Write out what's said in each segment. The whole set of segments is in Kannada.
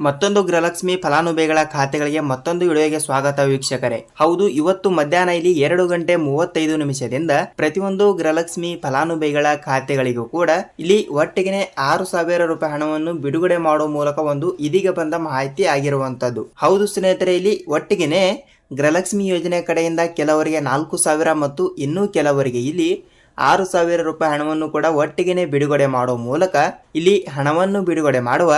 ಮತ್ತೊಂದು ಗೃಹಲಕ್ಷ್ಮಿ ಫಲಾನುಭವಿಗಳ ಖಾತೆಗಳಿಗೆ ಮತ್ತೊಂದು ವಿಡಿಯೋಗೆ ಸ್ವಾಗತ ವೀಕ್ಷಕರೇ. ಹೌದು, ಇವತ್ತು ಮಧ್ಯಾಹ್ನ ಇಲ್ಲಿ ಎರಡು ಗಂಟೆ ಮೂವತ್ತೈದು ನಿಮಿಷದಿಂದ ಪ್ರತಿಯೊಂದು ಗೃಹಲಕ್ಷ್ಮಿ ಫಲಾನುಭವಿಗಳ ಖಾತೆಗಳಿಗೂ ಕೂಡ ಇಲ್ಲಿ ಒಟ್ಟಿಗೆ ಆರು ಸಾವಿರ ರೂಪಾಯಿ ಹಣವನ್ನು ಬಿಡುಗಡೆ ಮಾಡುವ ಮೂಲಕ ಒಂದು ಇದೀಗ ಬಂದ ಮಾಹಿತಿ ಆಗಿರುವಂತದ್ದು ಹೌದು ಸ್ನೇಹಿತರೆ, ಇಲ್ಲಿ ಒಟ್ಟಿಗೆನೆ ಗೃಹಲಕ್ಷ್ಮಿ ಯೋಜನೆ ಕಡೆಯಿಂದ ಕೆಲವರಿಗೆ ನಾಲ್ಕು ಸಾವಿರ ಮತ್ತು ಇನ್ನೂ ಕೆಲವರಿಗೆ ಇಲ್ಲಿ ಆರು ಸಾವಿರ ರೂಪಾಯಿ ಹಣವನ್ನು ಕೂಡ ಒಟ್ಟಿಗೆನೆ ಬಿಡುಗಡೆ ಮಾಡುವ ಮೂಲಕ ಇಲ್ಲಿ ಹಣವನ್ನು ಬಿಡುಗಡೆ ಮಾಡುವ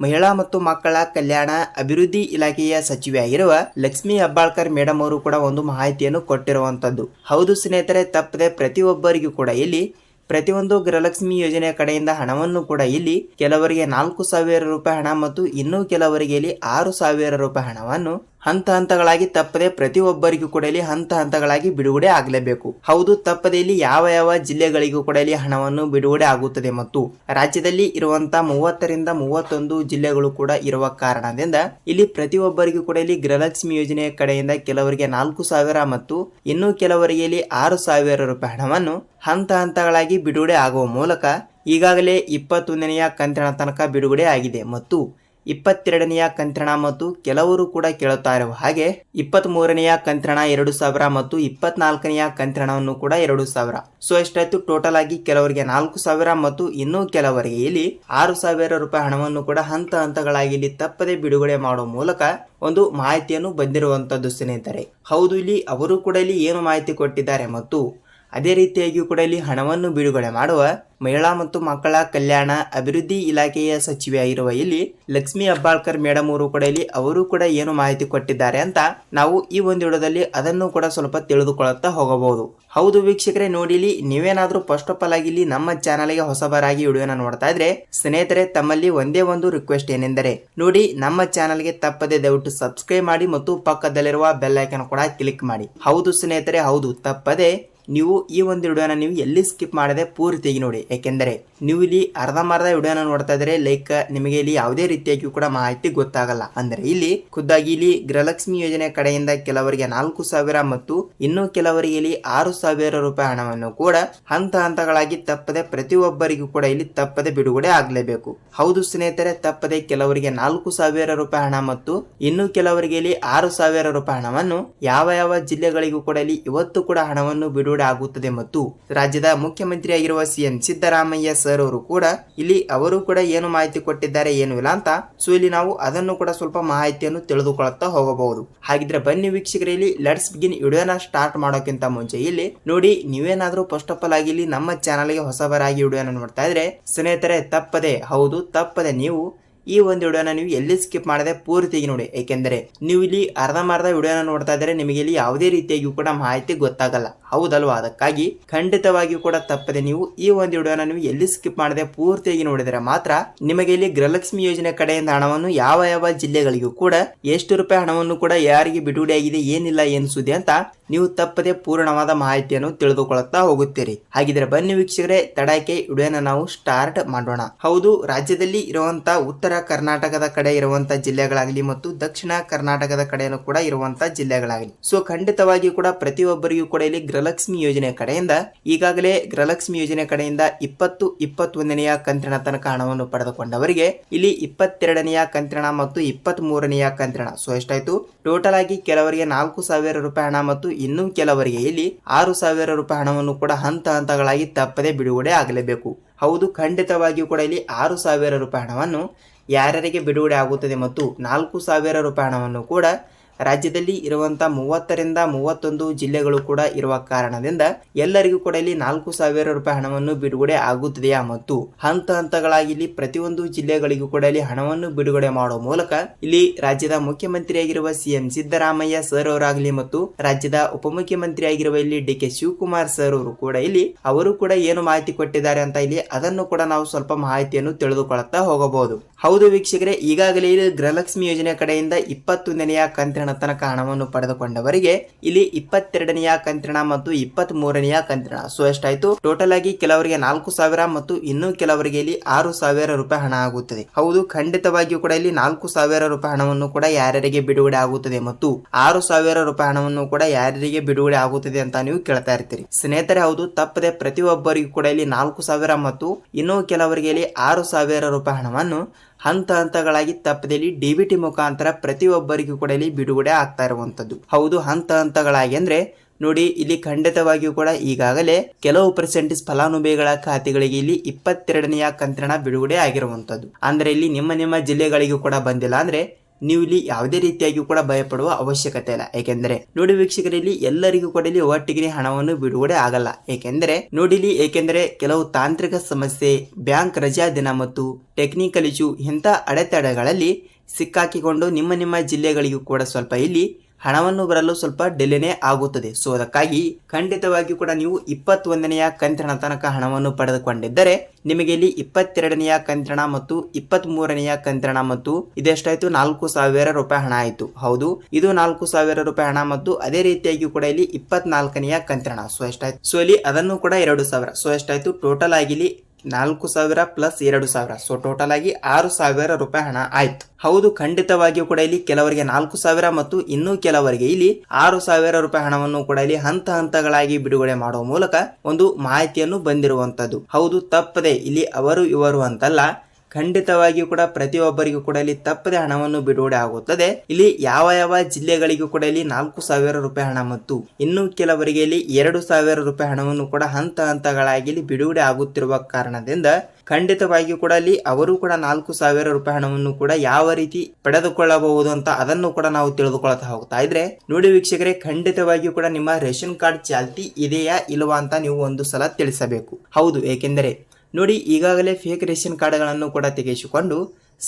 ಮಹಿಳಾ ಮತ್ತು ಮಕ್ಕಳ ಕಲ್ಯಾಣ ಅಭಿವೃದ್ಧಿ ಇಲಾಖೆಯ ಸಚಿವೆಯಾಗಿರುವ ಲಕ್ಷ್ಮಿ ಹೆಬ್ಬಾಳ್ಕರ್ ಮೇಡಮ್ ಅವರು ಕೂಡ ಒಂದು ಮಾಹಿತಿಯನ್ನು ಕೊಟ್ಟಿರುವಂತದ್ದು. ಹೌದು ಸ್ನೇಹಿತರೆ, ತಪ್ಪದೆ ಪ್ರತಿಯೊಬ್ಬರಿಗೂ ಕೂಡ ಇಲ್ಲಿ ಪ್ರತಿಯೊಂದು ಗೃಹಲಕ್ಷ್ಮಿ ಯೋಜನೆಯ ಕಡೆಯಿಂದ ಹಣವನ್ನು ಕೂಡ ಇಲ್ಲಿ ಕೆಲವರಿಗೆ ನಾಲ್ಕು ಸಾವಿರ ರೂಪಾಯಿ ಹಣ ಮತ್ತು ಇನ್ನೂ ಕೆಲವರಿಗೆ ಇಲ್ಲಿ ಆರು ಸಾವಿರ ರೂಪಾಯಿ ಹಣವನ್ನು ಹಂತ ಹಂತಗಳಾಗಿ ತಪ್ಪದೆ ಪ್ರತಿಯೊಬ್ಬರಿಗೂ ಕೂಡ ಇಲ್ಲಿ ಹಂತ ಹಂತಗಳಾಗಿ ಬಿಡುಗಡೆ ಆಗಲೇಬೇಕು. ಹೌದು, ತಪ್ಪದೆ ಇಲ್ಲಿ ಯಾವ ಯಾವ ಜಿಲ್ಲೆಗಳಿಗೂ ಕೂಡ ಇಲ್ಲಿ ಹಣವನ್ನು ಬಿಡುಗಡೆ ಆಗುತ್ತದೆ ಮತ್ತು ರಾಜ್ಯದಲ್ಲಿ ಇರುವಂತಹ ಮೂವತ್ತರಿಂದ ಮೂವತ್ತೊಂದು ಜಿಲ್ಲೆಗಳು ಕೂಡ ಇರುವ ಕಾರಣದಿಂದ ಇಲ್ಲಿ ಪ್ರತಿಯೊಬ್ಬರಿಗೂ ಕೂಡ ಇಲ್ಲಿ ಗೃಹಲಕ್ಷ್ಮಿ ಯೋಜನೆಯ ಕಡೆಯಿಂದ ಕೆಲವರಿಗೆ ನಾಲ್ಕು ಸಾವಿರ ಮತ್ತು ಇನ್ನೂ ಕೆಲವರಿಗೆ ಇಲ್ಲಿ ಆರು ಸಾವಿರ ರೂಪಾಯಿ ಹಣವನ್ನು ಹಂತ ಹಂತಗಳಾಗಿ ಬಿಡುಗಡೆ ಆಗುವ ಮೂಲಕ ಈಗಾಗಲೇ ಇಪ್ಪತ್ತೊಂದನೆಯ ಕಂತಿನ ತನಕ ಬಿಡುಗಡೆ ಆಗಿದೆ ಮತ್ತು ಇಪ್ಪತ್ತೆರಡನೆಯ ಕಂತ್ರಣ ಮತ್ತು ಕೆಲವರು ಕೂಡ ಕೇಳುತ್ತಾ ಇರುವ ಹಾಗೆ ಇಪ್ಪತ್ತ್ ಮೂರನೆಯ ಕಂತ್ರಣ ಎರಡು ಸಾವಿರ ಮತ್ತು ಇಪ್ಪತ್ನಾಲ್ಕನೆಯ ಕಂತ್ರಣವನ್ನು ಕೂಡ ಎರಡು ಸಾವಿರ. ಸೊ ಎಷ್ಟಾಯ್ತು? ಟೋಟಲ್ ಆಗಿ ಕೆಲವರಿಗೆ ನಾಲ್ಕು ಸಾವಿರ ಮತ್ತು ಇನ್ನೂ ಕೆಲವರಿಗೆ ಇಲ್ಲಿ ಆರು ಸಾವಿರ ರೂಪಾಯಿ ಹಣವನ್ನು ಕೂಡ ಹಂತ ಹಂತಗಳಾಗಿ ಇಲ್ಲಿ ತಪ್ಪದೆ ಬಿಡುಗಡೆ ಮಾಡುವ ಮೂಲಕ ಒಂದು ಮಾಹಿತಿಯನ್ನು ಬಂದಿರುವಂತದ್ದು ಸ್ನೇಹಿತರೆ. ಹೌದು, ಇಲ್ಲಿ ಅವರು ಕೂಡ ಇಲ್ಲಿ ಏನು ಮಾಹಿತಿ ಕೊಟ್ಟಿದ್ದಾರೆ ಮತ್ತು ಅದೇ ರೀತಿಯಾಗಿಯೂ ಕೂಡ ಇಲ್ಲಿ ಹಣವನ್ನು ಬಿಡುಗಡೆ ಮಾಡುವ ಮಹಿಳಾ ಮತ್ತು ಮಕ್ಕಳ ಕಲ್ಯಾಣ ಅಭಿವೃದ್ಧಿ ಇಲಾಖೆಯ ಸಚಿವೆಯಾಗಿರುವ ಇಲ್ಲಿ ಲಕ್ಷ್ಮಿ ಅಬ್ಬಾಳ್ಕರ್ ಮೇಡಮ್ ಅವರು ಕೂಡ ಇಲ್ಲಿ ಅವರು ಕೂಡ ಏನು ಮಾಹಿತಿ ಕೊಟ್ಟಿದ್ದಾರೆ ಅಂತ ನಾವು ಈ ಒಂದು ವಿಡಿಯೋದಲ್ಲಿ ಅದನ್ನು ಕೂಡ ಸ್ವಲ್ಪ ತಿಳಿದುಕೊಳ್ಳುತ್ತಾ ಹೋಗಬಹುದು. ಹೌದು ವೀಕ್ಷಕರೇ ನೋಡಿಲಿ ನೀವೇನಾದ್ರೂ ಫಸ್ಟ್ ಆಫ್ ಆಲ್ ಆಗಿ ಇಲ್ಲಿ ನಮ್ಮ ಚಾನಲ್ಗೆ ಹೊಸಬರಾಗಿ ವಿಡಿಯೋನ ನೋಡ್ತಾ ಇದ್ರೆ ಸ್ನೇಹಿತರೆ, ತಮ್ಮಲ್ಲಿ ಒಂದೇ ಒಂದು ರಿಕ್ವೆಸ್ಟ್ ಏನೆಂದರೆ ನೋಡಿ ನಮ್ಮ ಚಾನಲ್ಗೆ ತಪ್ಪದೆ ದಯವಿಟ್ಟು ಸಬ್ಸ್ಕ್ರೈಬ್ ಮಾಡಿ ಮತ್ತು ಪಕ್ಕದಲ್ಲಿರುವ ಬೆಲ್ ಐಕನ್ ಕೂಡ ಕ್ಲಿಕ್ ಮಾಡಿ. ಹೌದು ಸ್ನೇಹಿತರೆ, ಹೌದು ತಪ್ಪದೆ ನೀವು ಈ ಒಂದು ವಿಡಿಯೋನ ನೀವು ಎಲ್ಲಿ ಸ್ಕಿಪ್ ಮಾಡದೆ ಪೂರ್ತಿಯಾಗಿ ನೋಡಿ. ಯಾಕೆಂದರೆ ನೀವು ಇಲ್ಲಿ ಅರ್ಧಂಬರ್ಧ ವಿಡಿಯೋನ ನೋಡ್ತಾ ಇದ್ರೆ ಲೈಕ್ ನಿಮಗೆ ಇಲ್ಲಿ ಯಾವುದೇ ರೀತಿಯಾಗಿಯೂ ಕೂಡ ಮಾಹಿತಿ ಗೊತ್ತಾಗಲ್ಲ. ಅಂದ್ರೆ ಇಲ್ಲಿ ಖುದ್ದಾಗಿ ಇಲ್ಲಿ ಗೃಹಲಕ್ಷ್ಮಿ ಯೋಜನೆ ಕಡೆಯಿಂದ ಕೆಲವರಿಗೆ ನಾಲ್ಕು ಸಾವಿರ ಮತ್ತು ಇನ್ನು ಕೆಲವರಿಗೆ ಇಲ್ಲಿ ಆರು ಸಾವಿರ ರೂಪಾಯಿ ಹಣವನ್ನು ಕೂಡ ಹಂತ ಹಂತಗಳಾಗಿ ತಪ್ಪದೆ ಪ್ರತಿಯೊಬ್ಬರಿಗೂ ಕೂಡ ಇಲ್ಲಿ ತಪ್ಪದೆ ಬಿಡುಗಡೆ ಆಗಲೇಬೇಕು. ಹೌದು ಸ್ನೇಹಿತರೆ, ತಪ್ಪದೆ ಕೆಲವರಿಗೆ ನಾಲ್ಕು ಸಾವಿರ ರೂಪಾಯಿ ಹಣ ಮತ್ತು ಇನ್ನು ಕೆಲವರಿಗೆ ಇಲ್ಲಿ ಆರು ಸಾವಿರ ರೂಪಾಯಿ ಹಣವನ್ನು ಯಾವ ಯಾವ ಜಿಲ್ಲೆಗಳಿಗೂ ಕೂಡ ಇಲ್ಲಿ ಇವತ್ತು ಕೂಡ ಹಣವನ್ನು ಬಿಡುಗಡೆ ಆಗುತ್ತದೆ ಮತ್ತು ರಾಜ್ಯದ ಮುಖ್ಯಮಂತ್ರಿಯಾಗಿರುವ ಸಿಎಂ ಸಿದ್ದರಾಮಯ್ಯ ಸರ್ ಅವರು ಕೂಡ ಇಲ್ಲಿ ಅವರು ಕೂಡ ಏನು ಮಾಹಿತಿ ಕೊಟ್ಟಿದ್ದಾರೆ, ಏನು ಇಲ್ಲ ಅಂತ ಸೊ ಇಲ್ಲಿ ನಾವು ಅದನ್ನು ಕೂಡ ಸ್ವಲ್ಪ ಮಾಹಿತಿಯನ್ನು ತಿಳಿದುಕೊಳ್ಳುತ್ತಾ ಹೋಗಬಹುದು. ಹಾಗಿದ್ರೆ ಬನ್ನಿ ವೀಕ್ಷಕರಲ್ಲಿ ಲೆಟ್ಸ್ ಬಿಗಿನ್ ವಿಡಿಯೋನ ಸ್ಟಾರ್ಟ್ ಮಾಡೋಕ್ಕಿಂತ ಮುಂಚೆ ಇಲ್ಲಿ ನೋಡಿ, ನೀವೇನಾದ್ರೂ ಫಸ್ಟ್ ಆಫ್ ಆಲ್ ಆಗಿ ಇಲ್ಲಿ ನಮ್ಮ ಚಾನಲ್ಗೆ ಹೊಸಬರಾಗಿ ವಿಡಿಯೋನ ನೋಡ್ತಾ ಇದ್ರೆ, ಸ್ನೇಹಿತರೆ ತಪ್ಪದೆ, ಹೌದು ತಪ್ಪದೆ ನೀವು ಈ ಒಂದು ವಿಡಿಯೋನ ನೀವು ಎಲ್ಲಿ ಸ್ಕಿಪ್ ಮಾಡದೆ ಪೂರ್ತಿಯಾಗಿ ನೋಡಿ. ಏಕೆಂದರೆ ನೀವು ಇಲ್ಲಿ ಅರ್ಧಂಬರ್ಧ ವಿಡಿಯೋನ ನೋಡ್ತಾ ಇದ್ರೆ ನಿಮಗೆ ಇಲ್ಲಿ ಯಾವುದೇ ರೀತಿಯಾಗಿಯೂ ಕೂಡ ಮಾಹಿತಿ ಗೊತ್ತಾಗಲ್ಲ. ಹೌದಲ್ವಾ? ಅದಕ್ಕಾಗಿ ಖಂಡಿತವಾಗಿಯೂ ಕೂಡ ತಪ್ಪದೆ ನೀವು ಈ ಒಂದು ವಿಡಿಯೋನ ನೀವು ಎಲ್ಲಿ ಸ್ಕಿಪ್ ಮಾಡದೆ ಪೂರ್ತಿಯಾಗಿ ನೋಡಿದರೆ ಮಾತ್ರ ನಿಮಗೆ ಇಲ್ಲಿ ಗೃಹಲಕ್ಷ್ಮಿ ಯೋಜನೆ ಕಡೆಯಿಂದ ಹಣವನ್ನು ಯಾವ ಯಾವ ಜಿಲ್ಲೆಗಳಿಗೂ ಕೂಡ ಎಷ್ಟು ರೂಪಾಯಿ ಹಣವನ್ನು ಕೂಡ ಯಾರಿಗೆ ಬಿಡುಗಡೆ ಆಗಿದೆ, ಏನಿಲ್ಲ, ಏನು ಸುದ್ದಿ ಅಂತ ನೀವು ತಪ್ಪದೆ ಪೂರ್ಣವಾದ ಮಾಹಿತಿಯನ್ನು ತಿಳಿದುಕೊಳ್ಳುತ್ತಾ ಹೋಗುತ್ತೀರಿ. ಹಾಗಿದ್ರೆ ಬನ್ನಿ ವೀಕ್ಷಕರೇ, ತಡಕ್ಕೆ ವಿಡಿಯೋನ ನಾವು ಸ್ಟಾರ್ಟ್ ಮಾಡೋಣ. ಹೌದು, ರಾಜ್ಯದಲ್ಲಿ ಇರುವಂತಹ ಉತ್ತರ ಕರ್ನಾಟಕದ ಕಡೆ ಇರುವಂತಹ ಜಿಲ್ಲೆಗಳಾಗಲಿ ಮತ್ತು ದಕ್ಷಿಣ ಕರ್ನಾಟಕದ ಕಡೆಯೂ ಕೂಡ ಇರುವಂತಹ ಜಿಲ್ಲೆಗಳಾಗಲಿ. ಸೊ ಖಂಡಿತವಾಗಿಯೂ ಕೂಡ ಪ್ರತಿಯೊಬ್ಬರಿಗೂ ಕೂಡ ಇಲ್ಲಿ ಗೃಹಲಕ್ಷ್ಮಿ ಯೋಜನೆ ಕಡೆಯಿಂದ, ಈಗಾಗಲೇ ಗೃಹಲಕ್ಷ್ಮಿ ಯೋಜನೆ ಕಡೆಯಿಂದ ಇಪ್ಪತ್ತು, ಇಪ್ಪತ್ತೊಂದನೆಯ ಕಂತಿನ ತನಕ ಹಣವನ್ನು ಪಡೆದುಕೊಂಡವರಿಗೆ ಇಲ್ಲಿ ಇಪ್ಪತ್ತೆರಡನೆಯ ಕಂತಿನ ಮತ್ತು ಇಪ್ಪತ್ತ್ ಮೂರನೆಯ ಕಂತಿನ ಸೊ ಎಷ್ಟಾಯ್ತು? ಟೋಟಲ್ ಆಗಿ ಕೆಲವರಿಗೆ ನಾಲ್ಕು ಸಾವಿರ ರೂಪಾಯಿ ಹಣ ಮತ್ತು ಇನ್ನೂ ಕೆಲವರಿಗೆ ಇಲ್ಲಿ ಆರು ಸಾವಿರ ರೂಪಾಯಿ ಹಣವನ್ನು ಕೂಡ ಹಂತ ಹಂತಗಳಾಗಿ ತಪ್ಪದೆ ಬಿಡುಗಡೆ ಆಗಲೇಬೇಕು. ಹೌದು, ಖಂಡಿತವಾಗಿಯೂ ಕೂಡ ಇಲ್ಲಿ ಆರು ಸಾವಿರ ರೂಪಾಯಿ ಹಣವನ್ನು ಯಾರ್ಯಾರಿಗೆ ಬಿಡುಗಡೆ ಆಗುತ್ತದೆ ಮತ್ತು ನಾಲ್ಕು ಸಾವಿರ ರೂಪಾಯಿ ಹಣವನ್ನು ಕೂಡ ರಾಜ್ಯದಲ್ಲಿ ಇರುವಂತ ಮೂವತ್ತರಿಂದ ಮೂವತ್ತೊಂದು ಜಿಲ್ಲೆಗಳು ಕೂಡ ಇರುವ ಕಾರಣದಿಂದ ಎಲ್ಲರಿಗೂ ಕೂಡ ಇಲ್ಲಿ ನಾಲ್ಕು ಸಾವಿರ ರೂಪಾಯಿ ಹಣವನ್ನು ಬಿಡುಗಡೆ ಆಗುತ್ತದೆಯಾ ಮತ್ತು ಹಂತ ಹಂತಗಳಾಗಿ ಇಲ್ಲಿ ಪ್ರತಿಯೊಂದು ಜಿಲ್ಲೆಗಳಿಗೂ ಕೂಡ ಇಲ್ಲಿ ಹಣವನ್ನು ಬಿಡುಗಡೆ ಮಾಡುವ ಮೂಲಕ ಇಲ್ಲಿ ರಾಜ್ಯದ ಮುಖ್ಯಮಂತ್ರಿಯಾಗಿರುವ ಸಿಎಂ ಸಿದ್ದರಾಮಯ್ಯ ಸರ್ ಅವರಾಗಲಿ ಮತ್ತು ರಾಜ್ಯದ ಉಪಮುಖ್ಯಮಂತ್ರಿಯಾಗಿರುವ ಇಲ್ಲಿ ಡಿ ಕೆ ಶಿವಕುಮಾರ್ ಸರ್ ಅವರು ಕೂಡ ಇಲ್ಲಿ ಅವರು ಕೂಡ ಏನು ಮಾಹಿತಿ ಕೊಟ್ಟಿದ್ದಾರೆ ಅಂತ ಇಲ್ಲಿ ಅದನ್ನು ಕೂಡ ನಾವು ಸ್ವಲ್ಪ ಮಾಹಿತಿಯನ್ನು ತಿಳಿದುಕೊಳ್ಳುತ್ತಾ ಹೋಗಬಹುದು. ಹೌದು ವೀಕ್ಷಕರೇ, ಈಗಾಗಲೇ ಇಲ್ಲಿ ಗೃಹಲಕ್ಷ್ಮಿ ಯೋಜನೆ ಕಡೆಯಿಂದ ಇಪ್ಪತ್ತೊಂದನೆಯ ಕಂತಿನ ತನಕ ಹಣವನ್ನು ಪಡೆದುಕೊಂಡವರಿಗೆ ಇಲ್ಲಿ ಇಪ್ಪತ್ತೆರಡನೆಯ ಕಂತಿನ ಮತ್ತು ಇಪ್ಪತ್ತ್ ಮೂರನೆಯ ಕಂತಿನ ಸೊ ಎಷ್ಟಾಯ್ತು? ಟೋಟಲ್ ಆಗಿ ಕೆಲವರಿಗೆ ನಾಲ್ಕು ಸಾವಿರ ಮತ್ತು ಇನ್ನೂ ಕೆಲವರಿಗೆ ಇಲ್ಲಿ ಆರು ಸಾವಿರ ರೂಪಾಯಿ ಹಣ ಆಗುತ್ತದೆ. ಹೌದು, ಖಂಡಿತವಾಗಿಯೂ ಕೂಡ ಇಲ್ಲಿ ನಾಲ್ಕು ಸಾವಿರ ರೂಪಾಯಿ ಹಣವನ್ನು ಕೂಡ ಯಾರ್ಯಾರಿಗೆ ಬಿಡುಗಡೆ ಆಗುತ್ತದೆ ಮತ್ತು ಆರು ಸಾವಿರ ರೂಪಾಯಿ ಹಣವನ್ನು ಕೂಡ ಯಾರ್ಯಾರಿಗೆ ಬಿಡುಗಡೆ ಆಗುತ್ತದೆ ಅಂತ ನೀವು ಕೇಳ್ತಾ ಇರ್ತೀರಿ. ಸ್ನೇಹಿತರೆ, ಹೌದು, ತಪ್ಪದೆ ಪ್ರತಿಯೊಬ್ಬರಿಗೂ ಕೂಡ ಇಲ್ಲಿ ನಾಲ್ಕು ಸಾವಿರ ಮತ್ತು ಇನ್ನೂ ಕೆಲವರಿಗೆ ಇಲ್ಲಿ ಆರು ಸಾವಿರ ರೂಪಾಯಿ ಹಣವನ್ನು ಹಂತ ಹಂತಗಳಾಗಿ ತಪ್ಪದಲ್ಲಿ ಡಿಬಿಟಿ ಮುಖಾಂತರ ಪ್ರತಿಯೊಬ್ಬರಿಗೂ ಕೂಡ ಇಲ್ಲಿ ಬಿಡುಗಡೆ ಆಗ್ತಾ ಇರುವಂತದ್ದು. ಹೌದು, ಹಂತ ಹಂತಗಳಾಗಿ ಅಂದ್ರೆ ನೋಡಿ, ಇಲ್ಲಿ ಖಂಡಿತವಾಗಿಯೂ ಕೂಡ ಈಗಾಗಲೇ ಕೆಲವು ಪರ್ಸೆಂಟೇಜ್ ಫಲಾನುಭವಿಗಳ ಖಾತೆಗಳಿಗೆ ಇಲ್ಲಿ ಇಪ್ಪತ್ತೆರಡನೆಯ ಕಂತ್ರಣ ಬಿಡುಗಡೆ ಆಗಿರುವಂತದ್ದು. ಅಂದ್ರೆ ಇಲ್ಲಿ ನಿಮ್ಮ ನಿಮ್ಮ ಜಿಲ್ಲೆಗಳಿಗೂ ಕೂಡ ಬಂದಿಲ್ಲ ಅಂದ್ರೆ ನೀವು ಇಲ್ಲಿ ಯಾವುದೇ ರೀತಿಯಾಗಿ ಕೂಡ ಭಯಪಡುವ ಅವಶ್ಯಕತೆ ಇಲ್ಲ. ಏಕೆಂದರೆ ನೋಡಿ ವೀಕ್ಷಕರಲ್ಲಿ ಎಲ್ಲರಿಗೂ ಕೂಡ ಇಲ್ಲಿ ಒಟ್ಟಿಗೆ ಹಣವನ್ನು ಬಿಡುಗಡೆ ಆಗಲ್ಲ. ಏಕೆಂದರೆ ನೋಡಿಲಿ ಏಕೆಂದರೆ ಕೆಲವು ತಾಂತ್ರಿಕ ಸಮಸ್ಯೆ, ಬ್ಯಾಂಕ್ ರಜಾ ದಿನ ಮತ್ತು ಟೆಕ್ನಿಕಲ್ ಇಶ್ಯೂ ಇಂಥ ಅಡೆತಡೆಗಳಲ್ಲಿ ಸಿಕ್ಕಾಕಿಕೊಂಡು ನಿಮ್ಮ ನಿಮ್ಮ ಜಿಲ್ಲೆಗಳಿಗೂ ಕೂಡ ಸ್ವಲ್ಪ ಇಲ್ಲಿ ಹಣವನ್ನು ಬರಲು ಸ್ವಲ್ಪ ಡಿಲೇನೇ ಆಗುತ್ತದೆ. ಸೊ ಅದಕ್ಕಾಗಿ ಖಂಡಿತವಾಗಿ ಕೂಡ ನೀವು ಇಪ್ಪತ್ತೊಂದನೆಯ ಕಂತಿನ ತನಕ ಹಣವನ್ನು ಪಡೆದುಕೊಂಡಿದ್ದರೆ, ನಿಮಗೆ ಇಲ್ಲಿ ಇಪ್ಪತ್ತೆರಡನೆಯ ಕಂತಿನ ಮತ್ತು ಇಪ್ಪತ್ತ್ ಮೂರನೆಯ ಕಂತಿನ ಮತ್ತು ಇದೆಷ್ಟಾಯ್ತು? ನಾಲ್ಕು ಸಾವಿರ ರೂಪಾಯಿ ಹಣ ಆಯಿತು. ಹೌದು, ಇದು ನಾಲ್ಕು ಸಾವಿರ ರೂಪಾಯಿ ಹಣ ಮತ್ತು ಅದೇ ರೀತಿಯಾಗಿ ಕೂಡ ಇಲ್ಲಿ ಇಪ್ಪತ್ನಾಲ್ಕನೆಯ ಕಂತಿನ ಸೊ ಎಷ್ಟಾಯ್ತು? ಸೊ ಇಲ್ಲಿ ಅದನ್ನು ಕೂಡ ಎರಡು ಸಾವಿರ. ಸೊ ಎಷ್ಟಾಯ್ತು? ಟೋಟಲ್ ಆಗಿ ಇಲ್ಲಿ ನಾಲ್ಕು ಸಾವಿರ ಪ್ಲಸ್ ಎರಡು ಸಾವಿರ. ಸೊ ಟೋಟಲ್ ಆಗಿ ಆರು ಸಾವಿರ ರೂಪಾಯಿ ಹಣ ಆಯ್ತು. ಹೌದು, ಖಂಡಿತವಾಗಿಯೂ ಕೂಡ ಇಲ್ಲಿ ಕೆಲವರಿಗೆ ನಾಲ್ಕು ಸಾವಿರ ಮತ್ತು ಇನ್ನೂ ಕೆಲವರಿಗೆ ಇಲ್ಲಿ ಆರು ಸಾವಿರ ರೂಪಾಯಿ ಹಣವನ್ನು ಕೂಡ ಇಲ್ಲಿ ಹಂತ ಹಂತಗಳಾಗಿ ಬಿಡುಗಡೆ ಮಾಡುವ ಮೂಲಕ ಒಂದು ಮಾಹಿತಿಯನ್ನು ಬಂದಿರುವಂತದ್ದು. ಹೌದು, ತಪ್ಪದೆ ಇಲ್ಲಿ ಅವರು, ಇವರು ಅಂತಲ್ಲ ಖಂಡಿತವಾಗಿಯೂ ಕೂಡ ಪ್ರತಿಯೊಬ್ಬರಿಗೂ ಕೂಡ ಇಲ್ಲಿ ತಪ್ಪದೆ ಹಣವನ್ನು ಬಿಡುಗಡೆ ಆಗುತ್ತದೆ. ಇಲ್ಲಿ ಯಾವ ಯಾವ ಜಿಲ್ಲೆಗಳಿಗೂ ಕೂಡ ಇಲ್ಲಿ ನಾಲ್ಕು ಸಾವಿರ ರೂಪಾಯಿ ಹಣ ಮತ್ತು ಇನ್ನು ಕೆಲವರಿಗೆ ಇಲ್ಲಿ ಎರಡು ಸಾವಿರ ರೂಪಾಯಿ ಹಣವನ್ನು ಕೂಡ ಹಂತ ಹಂತಗಳಾಗಿ ಇಲ್ಲಿ ಬಿಡುಗಡೆ ಆಗುತ್ತಿರುವ ಕಾರಣದಿಂದ ಖಂಡಿತವಾಗಿಯೂ ಕೂಡ ಅಲ್ಲಿ ಅವರು ಕೂಡ ನಾಲ್ಕು ಸಾವಿರ ರೂಪಾಯಿ ಹಣವನ್ನು ಕೂಡ ಯಾವ ರೀತಿ ಪಡೆದುಕೊಳ್ಳಬಹುದು ಅಂತ ಅದನ್ನು ಕೂಡ ನಾವು ತಿಳಿದುಕೊಳ್ತಾ ಹೋಗ್ತಾ ಇದ್ರೆ ನೋಡಿ ವೀಕ್ಷಕರೇ, ಖಂಡಿತವಾಗಿಯೂ ಕೂಡ ನಿಮ್ಮ ರೇಷನ್ ಕಾರ್ಡ್ ಚಾಲ್ತಿ ಇದೆಯಾ ಇಲ್ವಾ ಅಂತ ನೀವು ಒಂದು ಸಲ ತಿಳಿಸಬೇಕು. ಹೌದು, ಏಕೆಂದರೆ ನೋಡಿ, ಈಗಾಗಲೇ ಫೇಕ್ ರೇಷನ್ ಕಾರ್ಡ್ಗಳನ್ನು ಕೂಡ ತೆಗೆಸಿಕೊಂಡು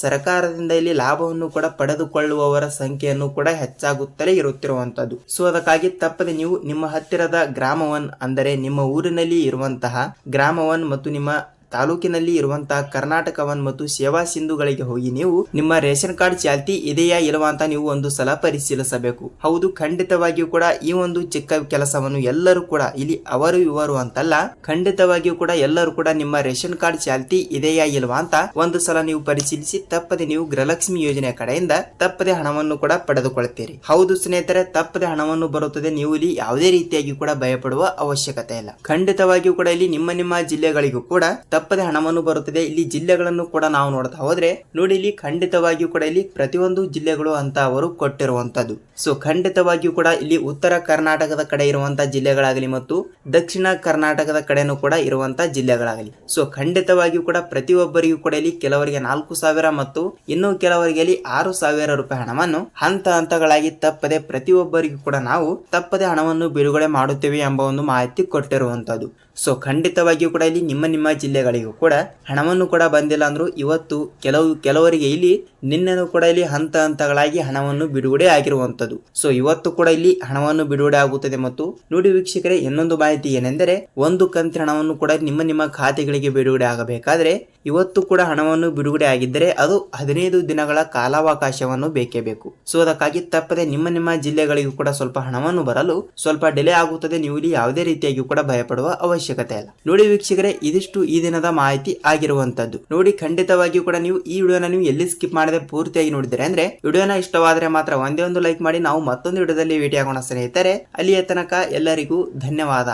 ಸರ್ಕಾರದಿಂದ ಇಲ್ಲಿ ಲಾಭವನ್ನು ಕೂಡ ಪಡೆದುಕೊಳ್ಳುವವರ ಸಂಖ್ಯೆಯನ್ನು ಕೂಡ ಹೆಚ್ಚಾಗುತ್ತಲೇ ಇರುತ್ತಿರುವಂತದ್ದು. ಸೊ ಅದಕ್ಕಾಗಿ ತಪ್ಪದೆ ನೀವು ನಿಮ್ಮ ಹತ್ತಿರದ ಗ್ರಾಮವನ್ ಅಂದರೆ ನಿಮ್ಮ ಊರಿನಲ್ಲಿ ಇರುವಂತಹ ಗ್ರಾಮವನ್ ಮತ್ತು ನಿಮ್ಮ ತಾಲೂಕಿನಲ್ಲಿ ಇರುವಂತಹ ಕರ್ನಾಟಕ ಒನ್ ಮತ್ತು ಸೇವಾ ಸಿಂಧುಗಳಿಗೆ ಹೋಗಿ ನೀವು ನಿಮ್ಮ ರೇಷನ್ ಕಾರ್ಡ್ ಚಾಲ್ತಿ ಇದೆಯಾ ಇಲ್ಲವಾ ಅಂತ ನೀವು ಒಂದು ಸಲ ಪರಿಶೀಲಿಸಬೇಕು. ಹೌದು, ಖಂಡಿತವಾಗಿಯೂ ಕೂಡ ಈ ಒಂದು ಚಿಕ್ಕ ಕೆಲಸವನ್ನು ಎಲ್ಲರೂ ಕೂಡ ಇಲ್ಲಿ ಅವರು ಇವರು ಅಂತಲ್ಲ, ಖಂಡಿತವಾಗಿಯೂ ಕೂಡ ಎಲ್ಲರೂ ಕೂಡ ನಿಮ್ಮ ರೇಷನ್ ಕಾರ್ಡ್ ಚಾಲ್ತಿ ಇದೆಯಾ ಇಲ್ವಾ ಅಂತ ಒಂದು ಸಲ ನೀವು ಪರಿಶೀಲಿಸಿ ತಪ್ಪದೆ ನೀವು ಗೃಹಲಕ್ಷ್ಮಿ ಯೋಜನೆ ಕಡೆಯಿಂದ ತಪ್ಪದೆ ಹಣವನ್ನು ಕೂಡ ಪಡೆದುಕೊಳ್ಳುತ್ತೀರಿ ಹೌದು ಸ್ನೇಹಿತರೆ, ತಪ್ಪದೆ ಹಣವನ್ನು ಬರುತ್ತದೆ ನೀವು ಇಲ್ಲಿ ಯಾವುದೇ ರೀತಿಯಾಗಿ ಕೂಡ ಭಯಪಡುವ ಅವಶ್ಯಕತೆ ಇಲ್ಲ. ಖಂಡಿತವಾಗಿಯೂ ಕೂಡ ಇಲ್ಲಿ ನಿಮ್ಮ ನಿಮ್ಮ ಜಿಲ್ಲೆಗಳಿಗೂ ಕೂಡ ತಪ್ಪದೆ ಹಣವನ್ನು ಬರುತ್ತದೆ. ಇಲ್ಲಿ ಜಿಲ್ಲೆಗಳನ್ನು ಕೂಡ ನಾವು ನೋಡ್ತಾ ಹೋದ್ರೆ, ನೋಡಿ ಇಲ್ಲಿ ಖಂಡಿತವಾಗಿಯೂ ಕೂಡ ಇಲ್ಲಿ ಪ್ರತಿಯೊಂದು ಜಿಲ್ಲೆಗಳು ಅಂತ ಅವರು ಕೊಟ್ಟಿರುವಂತದ್ದು ಸೊ ಖಂಡಿತವಾಗಿಯೂ ಕೂಡ ಇಲ್ಲಿ ಉತ್ತರ ಕರ್ನಾಟಕದ ಕಡೆ ಇರುವಂತಹ ಜಿಲ್ಲೆಗಳಾಗಲಿ ಮತ್ತು ದಕ್ಷಿಣ ಕರ್ನಾಟಕದ ಕಡೆನೂ ಕೂಡ ಇರುವಂತಹ ಜಿಲ್ಲೆಗಳಾಗಲಿ. ಸೊ ಖಂಡಿತವಾಗಿಯೂ ಕೂಡ ಪ್ರತಿಯೊಬ್ಬರಿಗೂ ಕೂಡ ಇಲ್ಲಿ ಕೆಲವರಿಗೆ ನಾಲ್ಕು ಸಾವಿರ ಮತ್ತು ಇನ್ನು ಕೆಲವರಿಗೆ ಇಲ್ಲಿ ಆರು ಸಾವಿರ ರೂಪಾಯಿ ಹಣವನ್ನು ಹಂತ ಹಂತಗಳಾಗಿ ತಪ್ಪದೆ ಪ್ರತಿಯೊಬ್ಬರಿಗೂ ಕೂಡ ನಾವು ತಪ್ಪದೆ ಹಣವನ್ನು ಬಿಡುಗಡೆ ಮಾಡುತ್ತೇವೆ ಎಂಬ ಒಂದು ಮಾಹಿತಿ ಕೊಟ್ಟಿರುವಂತದ್ದು ಸೊ ಖಂಡಿತವಾಗಿಯೂ ಕೂಡ ಇಲ್ಲಿ ನಿಮ್ಮ ನಿಮ್ಮ ಜಿಲ್ಲೆಗಳಿಗೂ ಕೂಡ ಹಣವನ್ನು ಕೂಡ ಬಂದಿಲ್ಲ ಅಂದ್ರು ಇವತ್ತು ಕೆಲವು, ಕೆಲವರಿಗೆ ಇಲ್ಲಿ ನಿನ್ನೆನೂ ಕೂಡ ಇಲ್ಲಿ ಹಂತ ಹಂತಗಳಾಗಿ ಹಣವನ್ನು ಬಿಡುಗಡೆ ಆಗಿರುವಂತದ್ದು ಸೊ ಇವತ್ತು ಕೂಡ ಇಲ್ಲಿ ಹಣವನ್ನು ಬಿಡುಗಡೆ ಆಗುತ್ತದೆ ಮತ್ತು ನೋಡಿ ವೀಕ್ಷಕರೇ, ಇನ್ನೊಂದು ಮಾಹಿತಿ ಏನೆಂದರೆ ಒಂದು ಕಂತಿನ ಹಣವನ್ನು ಕೂಡ ನಿಮ್ಮ ನಿಮ್ಮ ಖಾತೆಗಳಿಗೆ ಬಿಡುಗಡೆ ಆಗಬೇಕಾದ್ರೆ ಇವತ್ತು ಕೂಡ ಹಣವನ್ನು ಬಿಡುಗಡೆ ಆಗಿದ್ದರೆ ಅದು ಹದಿನೈದು ದಿನಗಳ ಕಾಲಾವಕಾಶವನ್ನು ಬೇಕೇ ಬೇಕು. ಸೊ ಅದಕ್ಕಾಗಿ ತಪ್ಪದೆ ನಿಮ್ಮ ನಿಮ್ಮ ಜಿಲ್ಲೆಗಳಿಗೂ ಕೂಡ ಸ್ವಲ್ಪ ಹಣವನ್ನು ಬರಲು ಸ್ವಲ್ಪ ಡಿಲೇ ಆಗುತ್ತದೆ. ನೀವು ಇಲ್ಲಿ ಯಾವುದೇ ರೀತಿಯಾಗಿ ಕೂಡ ಭಯಪಡುವ ಅವಶ್ಯಕತೆ ಇಲ್ಲ. ನೋಡಿ ವೀಕ್ಷಕರೇ, ಇದಿಷ್ಟು ಈ ದಿನದ ಮಾಹಿತಿ ಆಗಿರುವಂತದ್ದು. ನೋಡಿ, ಖಂಡಿತವಾಗಿಯೂ ಕೂಡ ನೀವು ಈ ವಿಡಿಯೋನ ನೀವು ಎಲ್ಲಿ ಸ್ಕಿಪ್ ಮಾಡದೆ ಪೂರ್ತಿಯಾಗಿ ನೋಡಿದರೆ ಅಂದ್ರೆ, ವಿಡಿಯೋನ ಇಷ್ಟವಾದರೆ ಮಾತ್ರ ಒಂದೇ ಒಂದು ಲೈಕ್ ಮಾಡಿ, ನಾವು ಮತ್ತೊಂದು ವಿಡಿಯೋದಲ್ಲಿ ಭೇಟಿಯಾಗೋಣ ಸ್ನೇಹಿತರೆ. ಅಲ್ಲಿಯ ತನಕ ಎಲ್ಲರಿಗೂ ಧನ್ಯವಾದ.